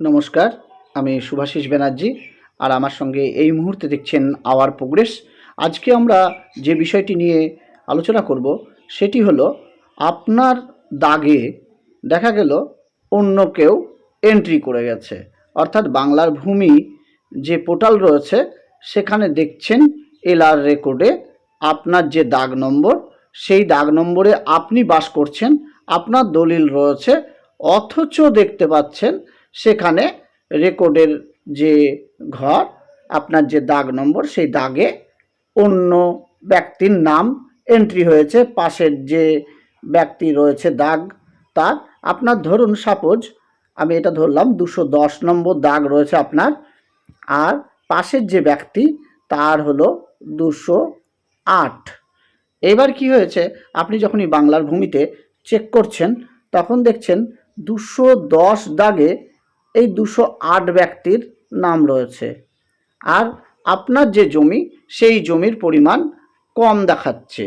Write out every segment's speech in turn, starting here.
নমস্কার, আমি শুভাশিস ব্যানার্জি আর আমার সঙ্গে এই মুহূর্তে দেখছেন আওয়ার প্রোগ্রেস। আজকে আমরা যে বিষয়টি নিয়ে আলোচনা করব সেটি হলো, আপনার দাগে দেখা গেল অন্য কেউ এন্ট্রি করে গেছে। অর্থাৎ বাংলার ভূমি যে পোর্টাল রয়েছে, সেখানে দেখছেন এলআর রেকর্ডে আপনার যে দাগ নম্বর, সেই দাগ নম্বরে আপনি বাস করছেন, আপনার দলিল রয়েছে, অথচ দেখতে পাচ্ছেন সেখানে রেকর্ডের যে ঘর, আপনার যে দাগ নম্বর, সেই দাগে অন্য ব্যক্তির নাম এন্ট্রি হয়েছে। পাশের যে ব্যক্তি রয়েছে দাগ, তার। আপনার ধরুন সাপোজ আমি এটা ধরলাম, দুশো দশ নম্বর দাগ রয়েছে আপনার। আর পাশের যে ব্যক্তি, তার হলো দুশো আট। এবার কি হয়েছে? আপনি যখনই বাংলার ভূমিতে চেক করছেন, তখন দেখছেন দুশো দশ দাগে এই দুশো আট ব্যক্তির নাম রয়েছে। আর আপনার যে জমি, সেই জমির পরিমাণ কম দেখাচ্ছে।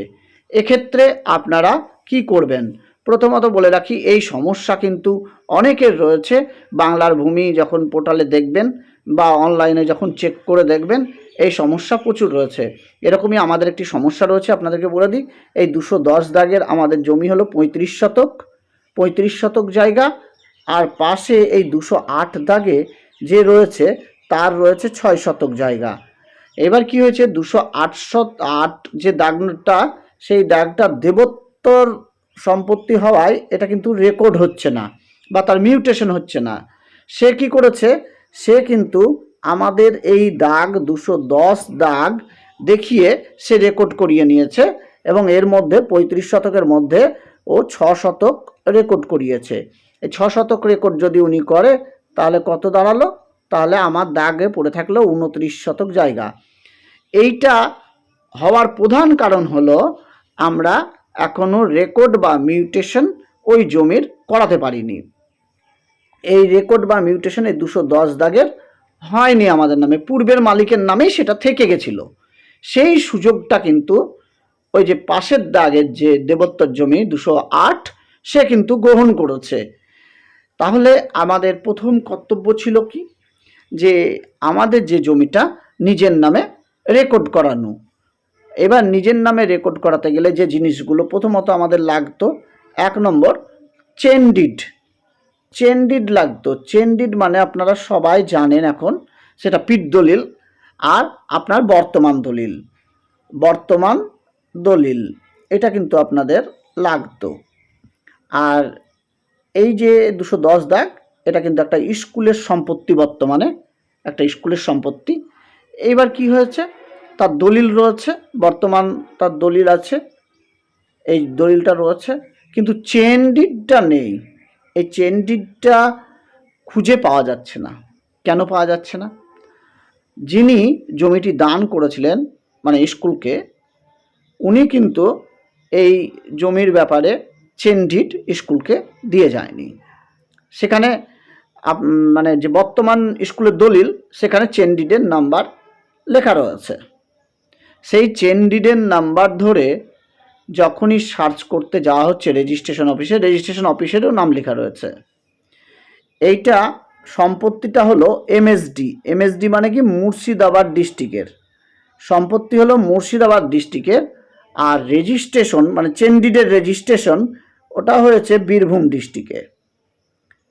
এক্ষেত্রে আপনারা কি করবেন? প্রথমত বলে রাখি, এই সমস্যা কিন্তু অনেকের রয়েছে। বাংলার ভূমি যখন পোর্টালে দেখবেন বা অনলাইনে যখন চেক করে দেখবেন, এই সমস্যা প্রচুর রয়েছে। এরকমই আমাদের একটি সমস্যা রয়েছে, আপনাদেরকে বলে দিই। এই দুশো দশ দাগের আমাদের জমি হলো পঁয়ত্রিশ শতক। পঁয়ত্রিশ শতক জায়গা আর পাশে এই দুশো আট দাগে যে রয়েছে, তার রয়েছে ছয় শতক জায়গা। এবার কি হয়েছে? দুশো আটশত আট যে দাগটা, সেই দাগটা দেবোত্তর সম্পত্তি হওয়ায় এটা কিন্তু রেকর্ড হচ্ছে না বা তার মিউটেশন হচ্ছে না। সে কি করেছে? সে কিন্তু আমাদের এই দাগ, দুশো দশ দাগ দেখিয়ে সে রেকর্ড করিয়ে নিয়েছে এবং এর মধ্যে পঁয়ত্রিশ শতকের মধ্যে ও ছ শতক রেকর্ড করিয়েছে। ছ শতক রেকর্ড যদি উনি করে, তাহলে কত দাঁড়াল? তাহলে আমার দাগে পড়ে থাকল উনত্রিশ শতক জায়গা। এইটা হওয়ার প্রধান কারণ হলো আমরা এখনও রেকর্ড বা মিউটেশন ওই জমির করাতে পারিনি। এই রেকর্ড বা মিউটেশন এই দুশো দশ দাগের হয়নি আমাদের নামে, পূর্বের মালিকের নামেই সেটা থেকে গেছিল। সেই সুযোগটা কিন্তু ওই যে পাশের দাগের যে দেবত্তর জমি দুশো আট, সে কিন্তু গ্রহণ করেছে। তাহলে আমাদের প্রথম কর্তব্য ছিল কি? যে আমাদের যে জমিটা নিজের নামে রেকর্ড করানো। এবার নিজের নামে রেকর্ড করাতে গেলে যে জিনিসগুলো প্রথমত আমাদের লাগতো, এক নম্বর চেনডিড চেনডিড লাগতো। চেনডিড মানে আপনারা সবাই জানেন এখন, সেটা পিঠ দলিল আর আপনার বর্তমান দলিল। বর্তমান দলিল, এটা কিন্তু আপনাদের লাগতো। আর এই যে দুশো দশ দাগ, এটা কিন্তু একটা স্কুলের সম্পত্তি বর্তমানে, একটা স্কুলের সম্পত্তি। এইবার কি হয়েছে? তার দলিল রয়েছে, বর্তমান তার দলিল আছে, এই দলিলটা রয়েছে, কিন্তু চেন ডিডটা নেই। এই চেন ডিডটা খুঁজে পাওয়া যাচ্ছে না। কেন পাওয়া যাচ্ছে না? যিনি জমিটি দান করেছিলেন মানে স্কুলকে, উনি কিন্তু এই জমির ব্যাপারে চেন ডিড স্কুলকে দিয়ে যায়নি। সেখানে মানে যে বর্তমান স্কুলের দলিল, সেখানে চেন ডিডের নাম্বার লেখা রয়েছে। সেই চেন ডিডের নাম্বার ধরে যখনই সার্চ করতে যাওয়া হচ্ছে রেজিস্ট্রেশন অফিসে, রেজিস্ট্রেশন অফিসেরও নাম লেখা রয়েছে। এইটা সম্পত্তিটা হলো এমএসডি। এমএসডি মানে কি? মুর্শিদাবাদ ডিস্ট্রিক্টের। সম্পত্তি হলো মুর্শিদাবাদ ডিস্ট্রিক্টের। আর রেজিস্ট্রেশন মানে চেন্ডিডের রেজিস্ট্রেশন ওটা হয়েছে বীরভূম ডিস্ট্রিক্টে।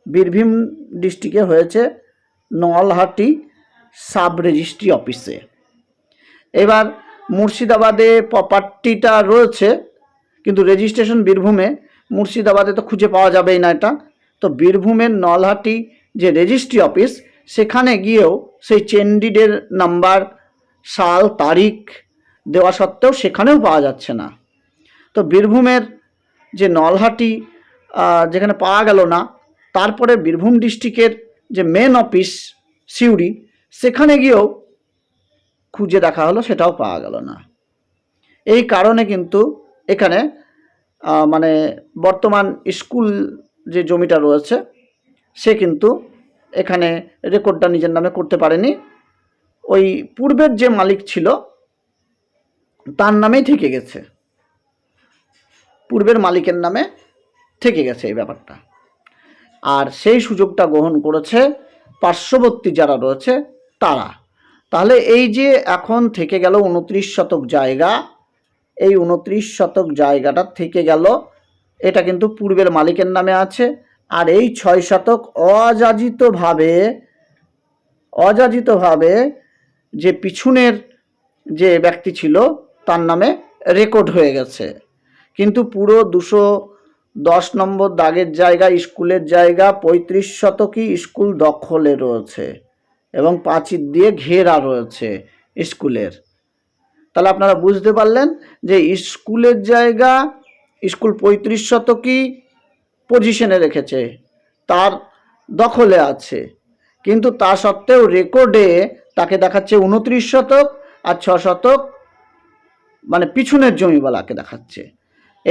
বীরভূম ডিস্ট্রিক্টে হয়েছে নলহাটি সাব রেজিস্ট্রি অফিসে। এবার মুর্শিদাবাদে প্রপার্টিটা রয়েছে, কিন্তু রেজিস্ট্রেশন বীরভূমে, মুর্শিদাবাদে তো খুঁজে পাওয়া যাবেই না এটা। তো বীরভূমের নলহাটি যে রেজিস্ট্রি অফিস সেখানে গিয়েও সেই চেন্ডিডের নাম্বার সাল, তারিখ দেওয়া সত্ত্বেও সেখানেও পাওয়া যাচ্ছে না। তো বীরভূমের যে নলহাটি যেখানে পাওয়া গেল না, তারপরে বীরভূম ডিস্ট্রিক্টের যে মেন অফিস সিউড়ি, সেখানে গিয়েও খুঁজে দেখা হলো, সেটাও পাওয়া গেল না। এই কারণে কিন্তু এখানে মানে বর্তমান স্কুল যে জমিটা রয়েছে, সে কিন্তু এখানে রেকর্ডটা নিজের নামে করতে পারেনি। ওই পূর্বের যে মালিক ছিল, তার নামেই থেকে গেছে। পূর্বের মালিকের নামে থেকে গেছে এই ব্যাপারটা। আর সেই সুযোগটা গ্রহণ করেছে পার্শ্ববর্তী যারা রয়েছে তারা। তাহলে এই যে এখন থেকে গেল উনত্রিশ শতক জায়গা, এই উনত্রিশ শতক জায়গাটা থেকে গেল, এটা কিন্তু পূর্বের মালিকের নামে আছে। আর এই ছয় শতক অযাচিতভাবে অযাচিতভাবে যে পিছনের যে ব্যক্তি ছিল, তার নামে রেকর্ড হয়ে গেছে। কিন্তু পুরো দুশো দশ নম্বর দাগের জায়গা, স্কুলের জায়গা, পঁয়ত্রিশ শতকই স্কুল দখলে রয়েছে এবং পাঁচির দিয়ে ঘেরা রয়েছে স্কুলের। তাহলে আপনারা বুঝতে পারলেন যে স্কুলের জায়গা স্কুল পঁয়ত্রিশ শতকই পজিশনে রেখেছে, তার দখলে আছে। কিন্তু তা সত্ত্বেও রেকর্ডে তাকে দেখাচ্ছে উনত্রিশ শতক আর ছ শতক মানে পিছনের জমিওয়ালাকে দেখাচ্ছে।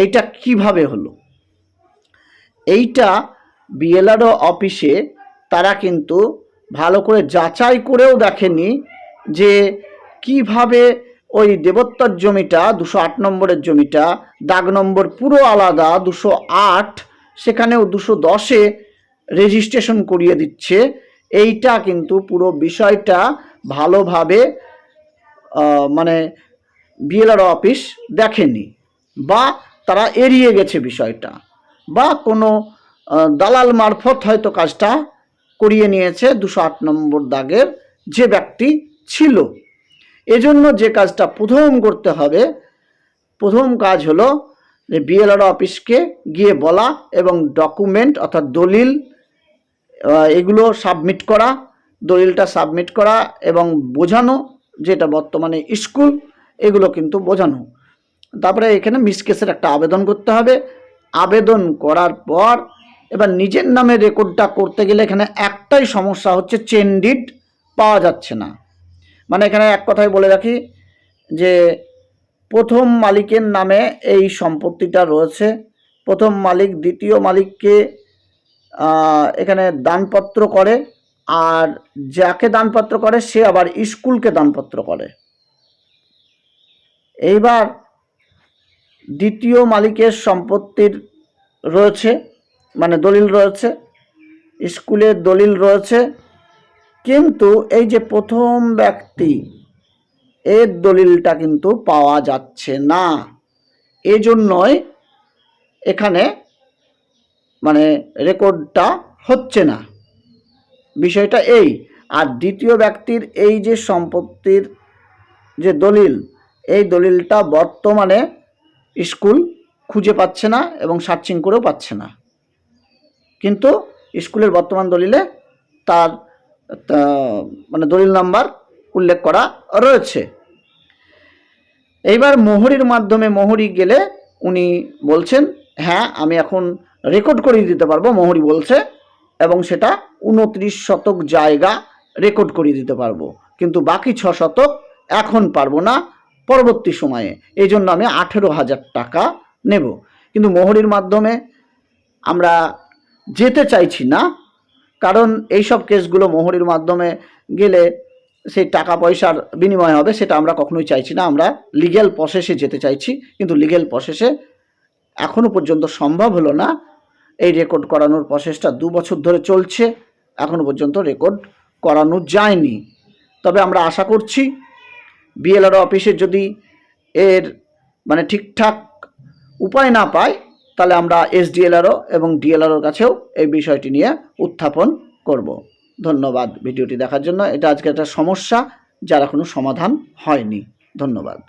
এইটা কীভাবে হলো? এইটা বিএলআরও অফিসে তারা কিন্তু ভালো করে যাচাই করেও দেখেনি যে কীভাবে ওই দেবোত্তর জমিটা, দুশো আট নম্বরের জমিটা, দাগ নম্বর পুরো আলাদা, দুশো আট, সেখানেও দুশো দশে রেজিস্ট্রেশন করিয়ে দিচ্ছে। এইটা কিন্তু পুরো বিষয়টা ভালোভাবে মানে বিএলআর অফিস দেখেনি। বা তারা এড়িয়ে গেছে বিষয়টা বা কোনো দালাল মারফত হয়তো কাজটা করিয়ে নিয়েছে দুশো আট নম্বর দাগের যে ব্যক্তি ছিল। এজন্য যে কাজটা প্রথম করতে হবে, প্রথম কাজ হলো যে বিএলআর অফিসকে গিয়ে বলা এবং ডকুমেন্ট অর্থাৎ দলিল এগুলো সাবমিট করা, দলিলটা সাবমিট করা এবং বোঝানো, যেটা বর্তমানে স্কুল, এগুলো কিন্তু বোঝানো। তারপরে এখানে মিসকেসের একটা আবেদন করতে হবে। আবেদন করার পর এবার নিজের নামে রেকর্ডটা করতে গেলে এখানে একটাই সমস্যা হচ্ছে চেন ডিড পাওয়া যাচ্ছে না। মানে এখানে এক কথায় বলে রাখি যে প্রথম মালিকের নামে এই সম্পত্তিটা রয়েছে। প্রথম মালিক দ্বিতীয় মালিককে এখানে দানপত্র করে আর যাকে দানপত্র করে সে আবার স্কুলকে দানপত্র করে। এইবার দ্বিতীয় মালিকের সম্পত্তির রয়েছে মানে দলিল রয়েছে স্কুলের দলিল রয়েছে, কিন্তু এই যে প্রথম ব্যক্তি, এর দলিলটা কিন্তু পাওয়া যাচ্ছে না। এজন্যই এখানে মানে রেকর্ডটা হচ্ছে না। বিষয়টা এই, আর দ্বিতীয় ব্যক্তির এই যে সম্পত্তির যে দলিল, এই দলিলটা বর্তমানে স্কুল খুঁজে পাচ্ছে না এবং সার্চিং করেও পাচ্ছে না। কিন্তু স্কুলের বর্তমান দলিলে তার মানে দলিল নাম্বার উল্লেখ করা রয়েছে। এইবার মোহরির মাধ্যমে মোহরি গেলে উনি বলছেন হ্যাঁ আমি এখন রেকর্ড করিয়ে দিতে পারব। মোহরি বলছে, এবং সেটা উনত্রিশ শতক জায়গা রেকর্ড করিয়ে দিতে পারব। কিন্তু বাকি ছ শতক এখন পারব না। পরবর্তী সময়ে। এই জন্য আমি আঠেরো হাজার টাকা নেব। কিন্তু মোহরির মাধ্যমে আমরা যেতে চাইছি না, কারণ এইসব কেসগুলো মোহরির মাধ্যমে গেলে সেই টাকা পয়সার বিনিময় হবে, সেটা আমরা কখনোই চাইছি না। আমরা লিগ্যাল প্রসেসে যেতে চাইছি, কিন্তু লিগ্যাল প্রসেসে এখনও পর্যন্ত সম্ভব হলো না। এই রেকর্ড করানোর প্রসেসটা দু বছর ধরে চলছে এখনও পর্যন্ত রেকর্ড করানো যায়নি। তবে আমরা আশা করছি বিএলআর অফিসে যদি এর মানে ঠিকঠাক উপায় না পায়, তাহলে আমরা এসডিএলআরও এবং ডিএলআরওর কাছেও এই বিষয়টি নিয়ে উত্থাপন করব। ধন্যবাদ ভিডিওটি দেখার জন্য। এটা আজকে একটা সমস্যা, যার কোনো সমাধান হয়নি। ধন্যবাদ।